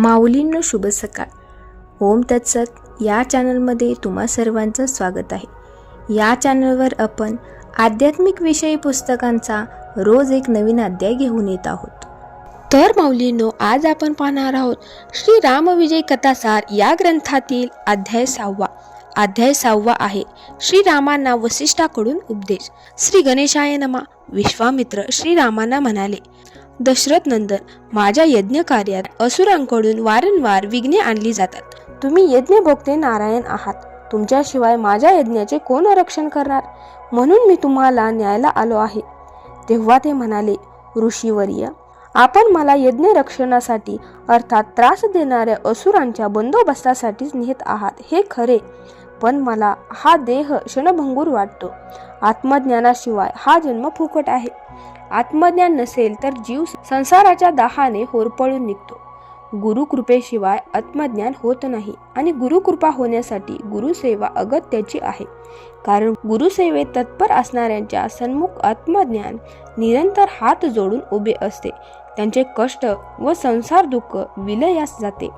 माऊलींनो शुभ सकाळ. ओम तत्सत. या चॅनलमध्ये तुम्हा सर्वांचं स्वागत आहे. या चॅनलवर आपण आध्यात्मिक विषयी पुस्तकांचा रोज एक नवीन अध्याय घेऊन येत आहोत. तर माऊलींनो आज आपण पाहणार आहोत श्री रामविजय कथासार या ग्रंथातील अध्याय सहावा. अध्याय सहावा आहे श्री रामांना वसिष्ठाकडून उपदेश. श्री गणेशाय नमा. विश्वामित्र श्रीरामांना म्हणाले दशरथ नंदन माझ्या यज्ञ कार्यात असुरांकडून वारंवार विघ्ने आणली जातात. तुम्ही यज्ञ भोगते नारायण आहात. तुमच्याशिवाय माझ्या यज्ञाचे कोण रक्षण करणार? म्हणून मी तुम्हाला न्यायला आलो आहे. तेव्हा ते म्हणाले ऋषीवर्य आपण मला यज्ञ रक्षणासाठी अर्थात त्रास देणाऱ्या असुरांच्या बंदोबस्तासाठीच नेत आहात हे खरे. पण मला हा देह क्षणभंगूर वाटतो. आत्मज्ञानाशिवाय हा जन्म फुकट आहे. आत्मज्ञान नसेल तर जीव संसाराच्या दाहाने होरपळून निघतो. गुरुकृपेशिवाय आत्मज्ञान होत नाही आणि गुरुकृपा होण्यासाठी गुरुसेवा अगत्याची आहे. कारण गुरुसेवेत तत्पर असणाऱ्यांच्या सन्मुख आत्मज्ञान निरंतर हात जोडून उभे असते. त्यांचे कष्ट व संसार दुःख विलयास जाते.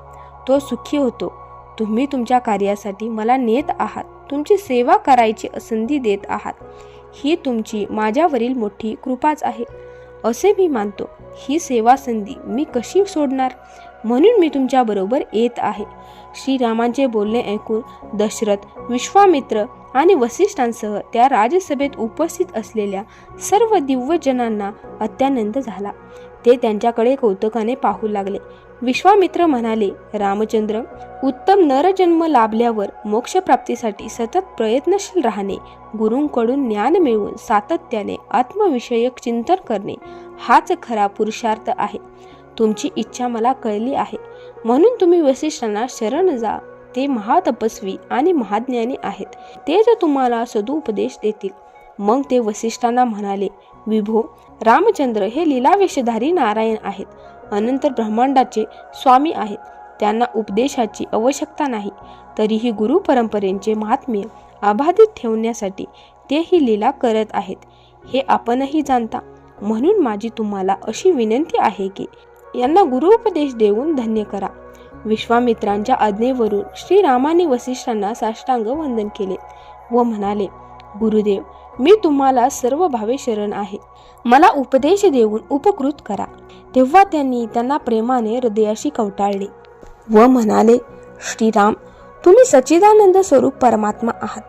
तो सुखी होतो. तुम्ही तुमच्या कार्यासाठी मला नेत आहात. तुमची सेवा करायची संधी देत आहात. ही तुमची माझ्यावरील मोठी कृपाच आहे. असे मी मानतो. ही सेवा संधी मी कशी सोडणार? म्हणून मी तुमच्याबरोबर येत आहे. श्रीरामांचे बोलणे ऐकून दशरथ विश्वामित्र आणि वसिष्ठांसह त्या राजसभेत उपस्थित असलेल्या सर्व दिव्यजनांना अत्यानंद झाला. ते त्यांच्याकडे कौतुकाने पाहू लागले. विश्वामित्र म्हणाले रामचंद्र उत्तम नरजन्म लाभल्यावर मोक्षप्राप्तीसाठी सतत प्रयत्नशील राहणे गुरूंकडून ज्ञान मिळवून सातत्याने आत्मविषयक चिंतन करणे हाच खरा पुरुषार्थ आहे. तुमची इच्छा मला कळली आहे. म्हणून तुम्ही वसिष्ठांना शरण जा. ते महातपस्वी आणि महाज्ञानी आहेत. ते जर तुम्हाला सदुपदेश देतील. मग ते वसिष्ठांना म्हणाले विभो रामचंद्र हे लीलावेशधारी नारायण आहेत. अनंत ब्रह्मांडाचे स्वामी आहेत. त्यांना उपदेशाची आवश्यकता नाही. तरीही गुरु परंपरेचे महात्म्य अबाधित ठेवण्यासाठी ते ही लीला करत आहेत. हे आपणही जाणता. म्हणून माझी तुम्हाला अशी विनंती आहे की यांना गुरुपदेश देऊन धन्य करा. विश्वामित्रांच्या आज्ञेवरून श्रीरामाने वसिष्ठांना साष्टांग वंदन केले व म्हणाले गुरुदेव मी तुम्हाला सर्व भावे शरण आहे. मला उपदेश देऊन उपकृत करा. तेव्हा त्यांनी त्यांना प्रेमाने हृदयाशी कवटाळले. व म्हणाले श्रीराम तुम्ही सच्चिदानंद स्वरूप परमात्मा आहात.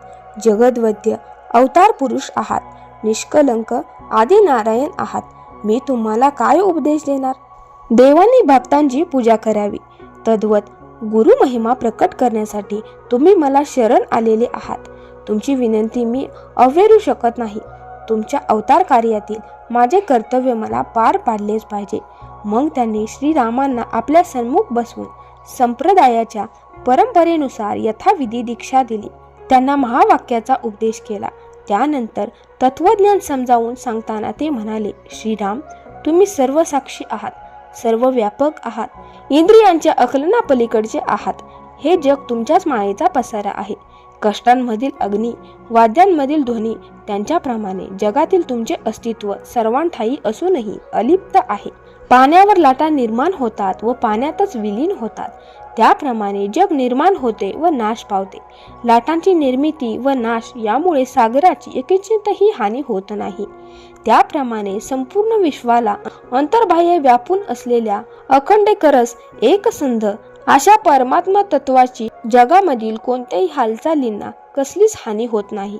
जगद्वद्य अवतार पुरुष आहात. निष्कलंक आदी नारायण आहात. मी तुम्हाला काय उपदेश देणार? देवांनी भक्तांची पूजा करावी. तद्वत गुरु महिमा प्रकट करण्यासाठी तुम्ही मला शरण आलेले आहात. तुमची विनंती मी अवेरू शकत नाही. तुमच्या अवतार कार्यातील माझे कर्तव्य मला पार पाडलेच पाहिजे. मग त्यांनी श्रीरामांना आपल्या सन्मुख बसवून संप्रदायाच्या परंपरेनुसार यथाविधी दीक्षा दिली. त्यांना महावाक्याचा उपदेश केला. त्यानंतर तत्वज्ञान समजावून सांगताना ते म्हणाले श्रीराम तुम्ही सर्व साक्षी आहात सर्व व्यापक आहात इंद्रियांच्या अकलनापलीकडचे आहात. हे जग तुमच्याच मायेचा पसारा आहे. कष्टांमधील अग्नी वाद्यांमधील ध्वनी त्यांच्याप्रमाणे जगातील तुमचे अस्तित्व सर्वांठाई असूनही अलिप्त आहे. पाण्यावर लाटा निर्माण होतात व पाण्यातच विलीन होतात. त्याप्रमाणे जग निर्माण होते व नाश पावते. लाटांची निर्मिती व नाश यामुळे सागराची एकिचितही हानी होत नाही. त्याप्रमाणे संपूर्ण विश्वाला अंतर्बाह्य व्यापून असलेल्या अखंड करस एकसंध अशा परमात्मा तत्वाची जगामधील कोणत्याही हालचालींना कसलीच हानी होत नाही.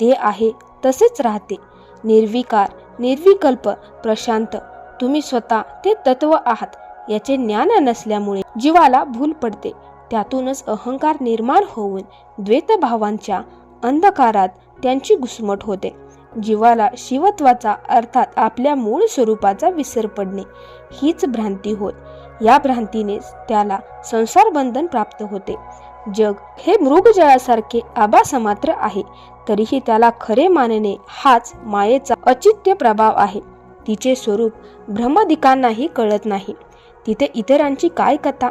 ते आहे तसेच राहते. निर्विकार निर्विकल्प प्रशांत. तुम्ही स्वतः ते तत्व आहात याचे ज्ञान नसल्यामुळे जीवाला भूल पडते. त्यातूनच अहंकार निर्माण होऊन द्वैतभावांच्या अंधकारात त्यांची घुसमट होते. जीवाला शिवत्वाचा अर्थात आपल्या मूळ स्वरूपाचा विसर पडणे हीच भ्रांती होत या भ्रांतीनेच त्याला संसार बंधन प्राप्त होते. जग हे मृगजळासारखे आभासमात्र आहे तरीही त्याला खरे मानणे हाच मायेचा अचित्य प्रभाव आहे. तिचे स्वरूप भ्रमदिकांनाही कळत नाही. तिथे इतरांची काय कथा?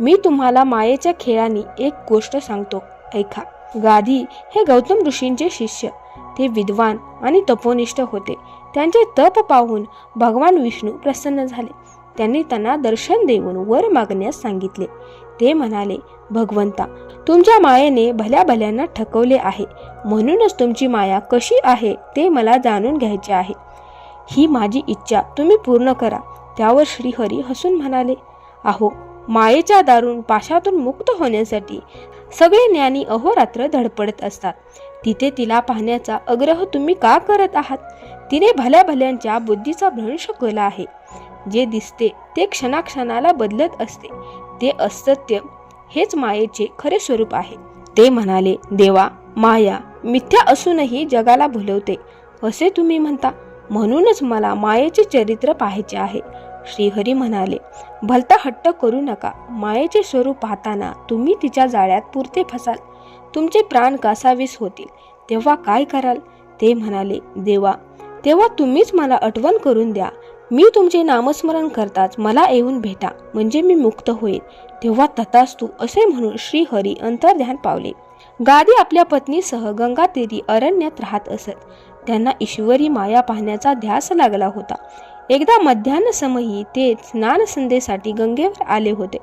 मी तुम्हाला मायेच्या खेळाने एक गोष्ट सांगतो. ऐका. गाधी हे गौतम ऋषींचे शिष्य. ते विद्वान आणि तपोनिष्ठ होते. त्यांचे तप पाहून भगवान विष्णू प्रसन्न झाले. त्यांनी त्यांना दर्शन देऊन वर मागण्यास सांगितले. ते म्हणाले भगवंता तुमच्या मायेने भल्या भल्यांना ठकवले आहे. म्हणूनच तुमची माया कशी आहे ते मला जाणून घ्यायचे आहे. ही माझी इच्छा तुम्ही पूर्ण करा. त्यावर श्रीहरी हसून म्हणाले आहो मायेच्या दारून पाशातून मुक्त होण्यासाठी सगळे ज्ञानी अहोरात्र धडपडत असतात. तिथे तिला पाहण्याचा आग्रह तुम्ही का करत आहात? तिने भल्या भल्यांच्या बुद्धीचा भ्रंश केला आहे. जे दिसते ते क्षणाक्षणाला बदलत असते. ते असत्य हेच मायेचे खरे स्वरूप आहे. ते म्हणाले देवा माया मिथ्या असूनही जगाला भुलवते. असे तुम्ही म्हणता? म्हणूनच मला मायेचे चरित्र पाहायचे आहे. श्रीहरी म्हणाले भलता हट्ट करू नका. मायेचे स्वरूप पाहताना तुम्ही तिच्या जाळ्यात पुरते फसाल. तुमचे प्राण कासावीस होतील. तेव्हा काय कराल? ते म्हणाले देवा तेव्हा तुम्हीच मला आठवण करून द्या. मी तुमचे नामस्मरण करताच मला येऊन भेटा म्हणजे मी मुक्त होईल तेव्हा तथास्तू असे म्हणून श्रीहरी अंतर्ध्यान पावले. गादी आपल्या पत्नीसह गंगा गंगातीरी अरण्यात राहत असत. त्यांना ईश्वरी माया पाहण्याचा ध्यास लागला होता. एकदा मध्यान्ह समयी ते स्नानसंध्येसाठी गंगेवर आले होते.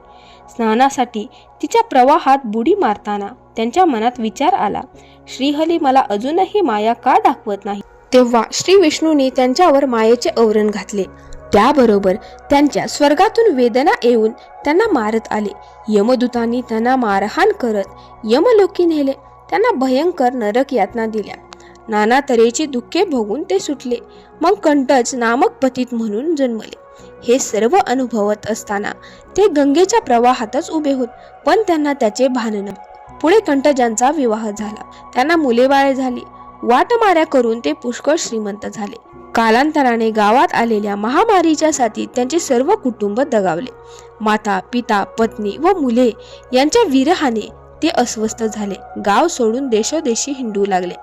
स्नानासाठी तिच्या प्रवाहात बुडी मारताना त्यांच्या मनात विचार आला. श्रीहरी मला अजूनही माया का दाखवत नाही? तेव्हा श्री विष्णूने त्यांच्यावर मायेचे आवरण घातले. त्याबरोबर त्यांच्या स्वर्गातून वेदना येऊन त्यांना मारत आले. यमदूतांनी त्यांना मारहाण करत यमलोकी नेले. त्यांना भयंकर नरक यातना दिल्या. नाना तऱ्हेची दुःखे भोगून ते सुटले. मग कंटज नामक पतीत म्हणून जन्मले. हे सर्व अनुभवत असताना ते गंगेच्या प्रवाहातच उभे होत पण त्यांना त्याचे भान न पुढे कंटजांचा विवाह झाला. त्यांना मुलेबाळे झाली. वाटमाऱ्या करून ते पुष्कळ श्रीमंत झाले. कालांतराने गावात आलेल्या महामारीच्या साथीत त्यांचे सर्व कुटुंब दगावले. माता पिता पत्नी व मुले यांच्या विरहाने ते अस्वस्थ झाले. गाव सोडून देशोदेशी हिंडू लागले.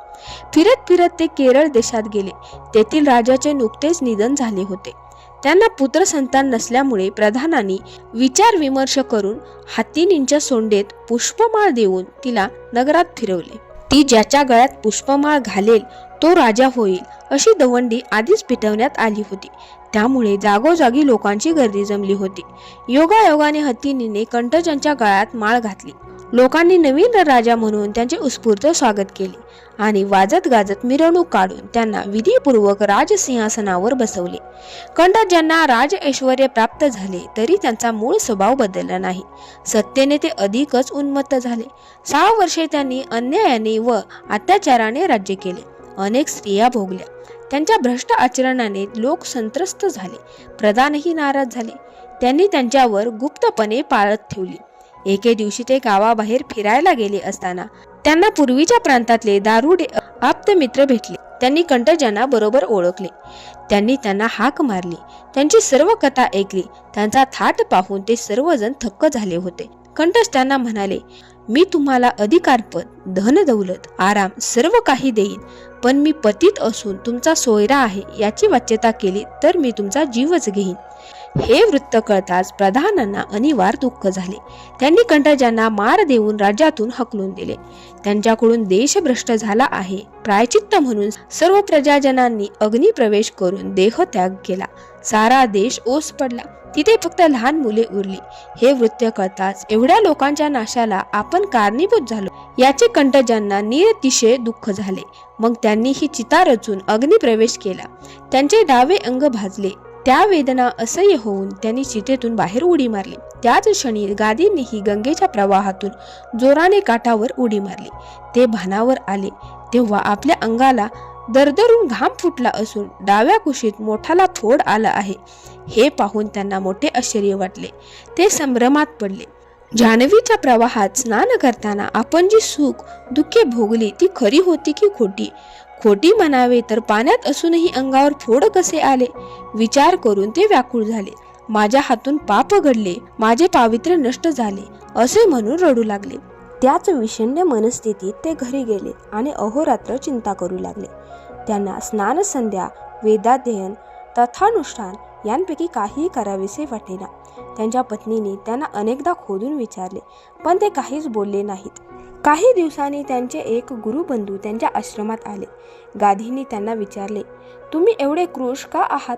फिरत फिरत ते केरळ देशात गेले. तेथील राजाचे नुकतेच निधन झाले होते. त्यांना पुत्र संतान नसल्यामुळे प्रधानांनी विचार विमर्श करून हत्तीनींच्या सोंडेत पुष्पमाळ देऊन तिला नगरात फिरवले. ती ज्याच्या गळ्यात पुष्पमाळ घालेल तो राजा होईल अशी दवंडी आधीच पिटवण्यात आली होती. त्यामुळे जागोजागी लोकांची गर्दी जमली होती. योगायोगाने हत्तीनीने कंठजनच्या गळ्यात माळ घातली. लोकांनी नवीन राजा म्हणून त्यांचे उत्स्फूर्त स्वागत केले आणि वाजत गाजत मिरवणूक काढून त्यांना विधीपूर्वक राजसिंहासनावर बसवले. कंटजांना राज ऐश्वर प्राप्त झाले तरी त्यांचा मूळ स्वभाव बदलला नाही. सत्तेने ते अधिकच उन्मत्त झाले. सहा वर्षे त्यांनी अन्यायाने व अत्याचाराने राज्य केले. अनेक स्त्रिया भोगल्या. त्यांच्या भ्रष्ट आचरणाने लोक संत्रस्त झाले. प्रधानही नाराज झाले. त्यांनी त्यांच्यावर गुप्तपणे पाळत ठेवली. एके दिवशी ते गावाबाहेर फिरायला गेले असताना त्यांना पूर्वीच्या प्रांतातले दारुडे आप्त मित्र भेटले. त्यांनी कंटजना बरोबर ओळखले. त्यांनी त्यांना हाक मारली. त्यांची सर्व कथा ऐकली. त्यांचा थाट पाहून ते सर्वजण थक्क झाले होते. कंटज त्यांना म्हणाले मी तुम्हाला अधिकारपद धन दौलत आराम सर्व काही देईन. पण मी पतित असून तुमचा सोयरा आहे याची वाच्यता केली तर मी तुमचा जीवच घेईन. हे वृत्त कळताच प्रधानांना अनिवार्य दुःख झाले. त्यांनी कंटाजांना मार देऊन राज्यातून हकलून दिले. त्यांच्याकडून देश भ्रष्ट झाला आहे प्रायचित्त म्हणून सर्व प्रजाजनांनी अग्निप्रवेश करून देहत्याग केला. सारा देश ओस पडला. तिथे फक्त लहान मुले उरली. हे वृत्त कळताच एवढ्या लोकांच्या नाशाला आपण कारणीभूत झालो. याचे कंटजांना निरतिशय दुःख झाले. मग त्यांनी ही चिता रचून अग्निप्रवेश केला. त्यांचे डावे अंग भाजले. त्या वेदना असह्य होऊन त्यांनी चितेतून बाहेर उडी मारली. त्याच क्षणी गादींनीही गंगेच्या प्रवाहातून जोराने काठावर उडी मारली. ते भानावर आले. तेव्हा आपल्या अंगाला दरदरून घाम फुटला असून डाव्या कुशीत मोठाला फोड आला आहे. हे पाहून त्यांना मोठे आश्चर्य वाटले. ते संभ्रमात पडले. जान्हवीच्या प्रवाहात स्नान करताना आपण जी सुख दुःखे भोगली ती खरी होती की खोटी? खोटी म्हणावे तर पाण्यात असूनही अंगावर फोड कसे आले? विचार करून ते व्याकुळ झाले. माझ्या हातून पाप घडले माझे पावित्र्य नष्ट झाले असे म्हणून रडू लागले. त्याच विषण्य मनस्थितीत ते घरी गेले आणि अहोरात्र चिंता करू लागले. त्यांना स्नान संध्या वेदाध्ययन तथानुष्ठान यांपैकी काहीही करावेसे वाटेना. त्यांच्या पत्नीने त्यांना अनेकदा खोदून विचारले पण ते काहीच बोलले नाहीत. काही दिवसांनी त्यांचे एक गुरुबंधू त्यांच्या आश्रमात आले. गाधींनी त्यांना विचारले तुम्ही एवढे क्रोश का आहात?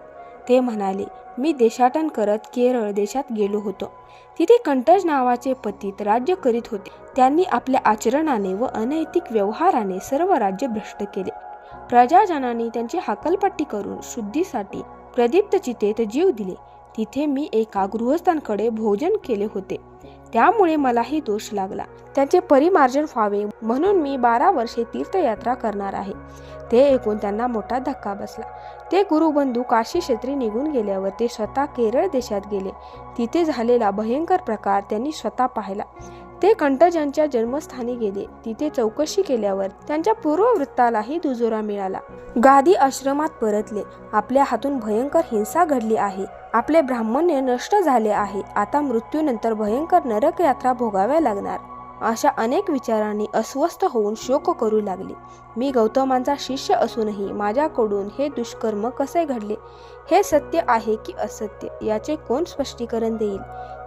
ते म्हणाले मी देशाटन करत केरळ देशात गेलो होतो. तिथे कंटज नावाचे पतित राज्य करीत होते. त्यांनी आपल्या आचरणाने व अनैतिक व्यवहाराने सर्व राज्य भ्रष्ट केले. प्रजाजनांनी त्यांची हाकलपट्टी करून शुद्धीसाठी प्रदीप्त चितेत जीव दिले. तिथे मी एका गृहस्थांकडे भोजन केले होते. त्यामुळे मलाही दोष लागला. त्यांचे परिमार्जन व्हावे म्हणून मी बारा वर्षे तीर्थयात्रा करणार आहे. ते ऐकून त्यांना मोठा धक्का बसला. ते गुरुबंधू काशी क्षेत्री निघून गेल्यावर ते स्वतः केरळ देशात गेले. तिथे झालेला भयंकर प्रकार त्यांनी स्वतः पाहिला. ते कंटजांच्या जन्मस्थानी गेले. तिथे चौकशी केल्यावर त्यांच्या पूर्ववृत्तालाही दुजोरा मिळाला. गादी आश्रमात परतले. आपल्या हातून भयंकर हिंसा घडली आहे. आपले ब्राह्मण्य नष्ट झाले आहे. आता मृत्यूनंतर भयंकर नरक यात्रा भोगाव्या लागणार. अशा अनेक विचारांनी अस्वस्थ होऊन शोक करू लागले. मी गौतमांचा शिष्य असूनही माझ्याकडून हे दुष्कर्म कसे घडले? हे सत्य आहे की असत्य? याचे कोण स्पष्टीकरण देईल?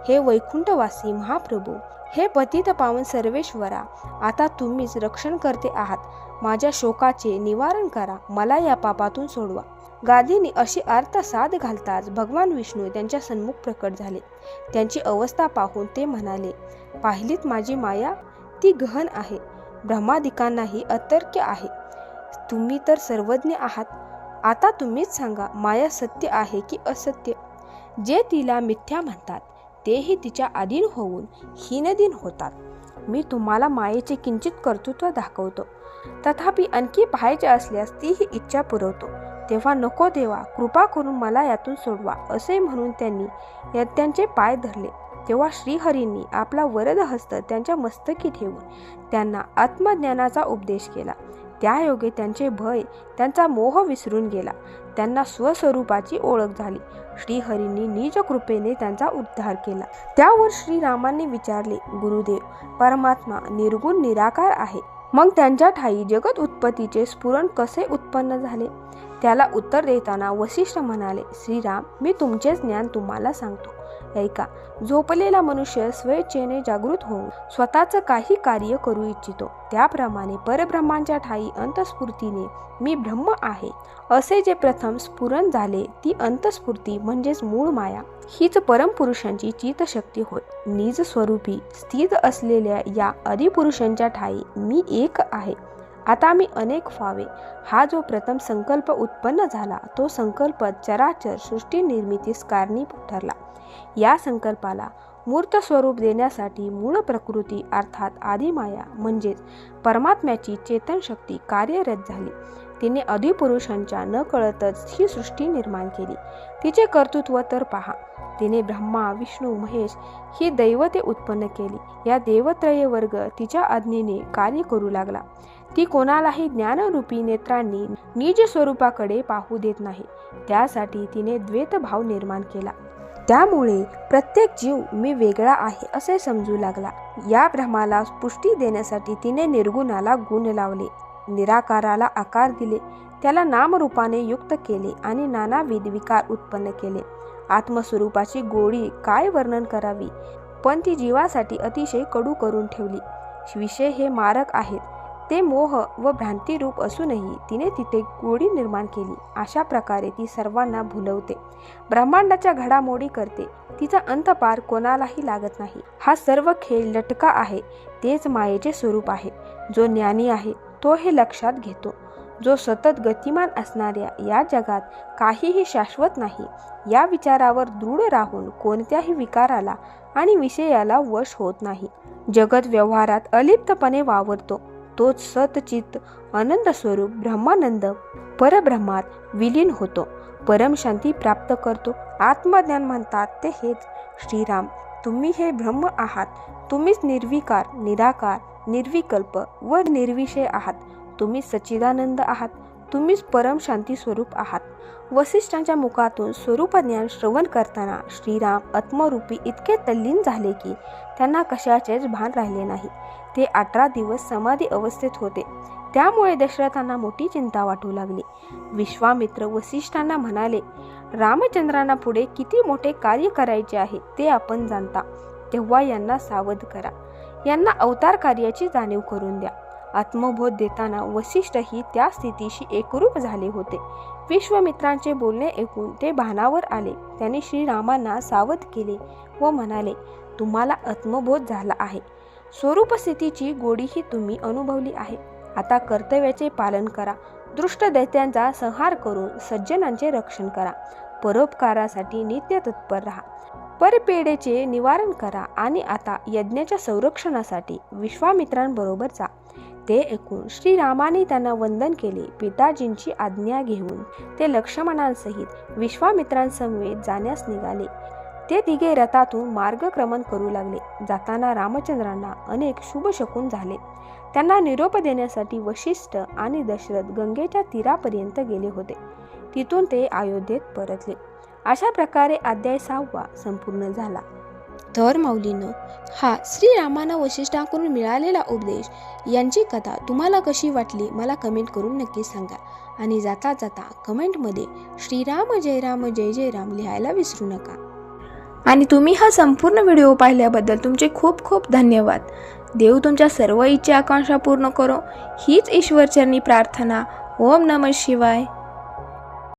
हे वैकुंठवासी महाप्रभू हे पतित पावन सर्वेश्वरा आता तुम्हीच रक्षण करते आहात. माझ्या शोकाचे निवारण करा मला या पापातून सोडवा. गादीने अशी अर्थ साध घालताच भगवान विष्णू त्यांच्या सन्मुख प्रकट झाले. त्यांची अवस्था पाहून ते म्हणाले पाहिलीत माझी माया? ती गहन आहे. ब्रह्मादिकांनाही अतर्क्य आहे. तुम्ही तर सर्वज्ञ आहात. आता तुम्हीच सांगा माया सत्य आहे की असत्य? जे तिला मिथ्या म्हणतात तेही तिच्या अधीन होऊन हीनदीन होतात. मी तुम्हाला मायेचे किंचित कर्तृत्व दाखवतो. तथापि आणखी पाहायचे असल्यास तीही इच्छा पुरवतो. तेव्हा नको देवा कृपा करून मला यातून सोडवा असे म्हणून त्यांनी या त्यांचे पाय धरले. तेव्हा श्रीहरींनी आपला वरद हस्त त्यांच्या मस्तकी ठेवून त्यांना आत्मज्ञानाचा उपदेश केला. त्यायोगे त्यांचे भय त्यांचा मोह विसरून गेला. त्यांना स्वस्वरूपाची ओळख झाली. श्रीहरींनी निज कृपेने त्यांचा उद्धार केला. त्यावर श्रीरामांनी विचारले गुरुदेव परमात्मा निर्गुण निराकार आहे. मग त्यांच्या ठाई जगत उत्पत्तीचे स्फुरण कसे उत्पन्न झाले? त्याला उत्तर देताना वशिष्ठ म्हणाले श्रीराम मी तुमचेच ज्ञान तुम्हाला सांगतो. ऐका झोपलेला मनुष्य स्वेच्छेने जागृत होऊन स्वतःचं काही कार्य करू इच्छितो. त्याप्रमाणे परब्रह्मांच्या ठाई अंतस्फूर्तीने मी ब्रह्म आहे. असे जे प्रथम स्फुरण झाले ती अंतस्फूर्ती म्हणजेच मूळ माया. हीच परमपुरुषांची चितशक्ती होय. निज स्वरूपी स्थित असलेल्या या अधिपुरुषांच्या ठाई मी एक आहे. आता मी अनेक व्हावे. हा जो प्रथम संकल्प उत्पन्न झाला तो संकल्प चराचर सृष्टी निर्मितीस कारणीभूत ठरला. या संकल्पाला मूर्त स्वरूप देण्यासाठी मूळ प्रकृती अर्थात आदिमाया म्हणजेच परमात्म्याची चेतनशक्ती कार्यरत झाली. तिने अधिपुरुषांच्या न कळतच ही सृष्टी निर्माण केली. तिचे कर्तृत्व तर पहा. तिने ब्रह्मा विष्णू महेश ही दैवते उत्पन्न केली. या देवत्रय वर्ग तिच्या आज्ञेने कार्य करू लागला. ती कोणालाही ज्ञानरूपी नेत्रांनी निज स्वरूपाकडे पाहू देत नाही. त्यासाठी तिने द्वैतभाव निर्माण केला. त्यामुळे प्रत्येक जीव मी वेगळा आहे असे समजू लागला. या भ्रमाला पुष्टी देण्यासाठी तिने निर्गुणाला गुण लावले. निराकाराला आकार दिले. त्याला नामरूपाने युक्त केले आणि नानाविध विकार उत्पन्न केले. आत्मस्वरूपाची गोडी काय वर्णन करावी? पण ती जीवासाठी अतिशय कडू करून ठेवली. विषय हे मारक आहेत. ते मोह व भ्रांतीरूप असूनही तिने तिथे गोडी निर्माण केली. अशा प्रकारे ती सर्वांना भुलवते. ब्रह्मांडाच्या घडामोडी करते. तिचा अंतपार कोणालाही लागत नाही. हा सर्व खेळ लटका आहे. तेच मायेचे स्वरूप आहे. जो ज्ञानी आहे तो हे लक्षात घेतो. जो सतत गतिमान असणाऱ्या या जगात काहीही शाश्वत नाही. या विचारावर दृढ राहून कोणत्याही विकाराला आणि विषयाला वश होत नाही. जगत व्यवहारात अलिप्तपणे वावरतो. तोच सतचित आनंद स्वरूप ब्रह्मानंद परब्रह्मात विलीन होतो. परमशांती प्राप्त करतो. आत्मज्ञान म्हणतात ते हेच. श्रीराम तुम्ही हे ब्रह्म आहात. तुम्हीच निर्विकार निराकार निर्विकल्प व निर्विषय आहात. तुम्ही सच्चिदानंद आहात. तुम्हीच परम शांती स्वरूप आहात. वसिष्ठांच्या मुखातून स्वरूपज्ञान श्रवण करताना श्रीराम आत्मरूपी इतके तल्लीन झाले की त्यांना कशाचेच भान राहिले नाही. ते अठरा दिवस समाधी अवस्थेत होते. त्यामुळे दशरथांना मोठी चिंता वाटू लागली. विश्वामित्र वसिष्ठांना म्हणाले रामचंद्रांना पुढे किती मोठे कार्य करायचे आहे ते आपण जाणता. तेव्हा यांना सावध करा. यांना अवतार कार्याची जाणीव करून द्या. आत्मबोध देताना वसिष्ठही त्या स्थितीशी एकरूप झाले होते. विश्वामित्रांचे बोलणे ऐकून ते भानावर आले. त्याने श्रीरामांना सावध केले व म्हणाले तुम्हाला आत्मबोध झाला आहे. स्वरूप स्थितीची गोडीही तुम्ही अनुभवली आहे. आता कर्तव्याचे पालन करा. दृष्ट दैत्यांचा संहार करून सज्जनांचे रक्षण करा. परोपकारासाठी नित्य तत्पर राहा. परपेडेचे निवारण करा आणि आता यज्ञाच्या संरक्षणासाठी विश्वामित्रांबरोबर जा. ते ऐकून श्रीरामाने त्यांना वंदन केले. पिताजींची आज्ञा घेऊन ते लक्ष्मणांसहित विश्वामित्रांसमवेत जाण्यास निघाले. ते तिघे रथातून मार्गक्रमण करू लागले. जाताना रामचंद्रांना अनेक शुभ शकून झाले. त्यांना निरोप देण्यासाठी वशिष्ठ आणि दशरथ गंगेच्या तीरापर्यंत गेले होते. तिथून ते अयोध्येत परतले. अशा प्रकारे अध्याय सहावा संपूर्ण झाला. तर माऊलीनं हा श्रीरामानं वशिष्ठांकडून मिळालेला उपदेश यांची कथा तुम्हाला कशी वाटली मला कमेंट करून नक्की सांगा. आणि जाता जाता कमेंटमध्ये श्रीराम जय राम जय जय राम लिहायला विसरू नका. आणि तुम्ही हा संपूर्ण व्हिडिओ पाहिल्याबद्दल तुमचे खूप खूप धन्यवाद. देव तुमच्या सर्व इच्छा आकांक्षा पूर्ण करो. हीच ईश्वरचरणी प्रार्थना. ओम नम शिवाय.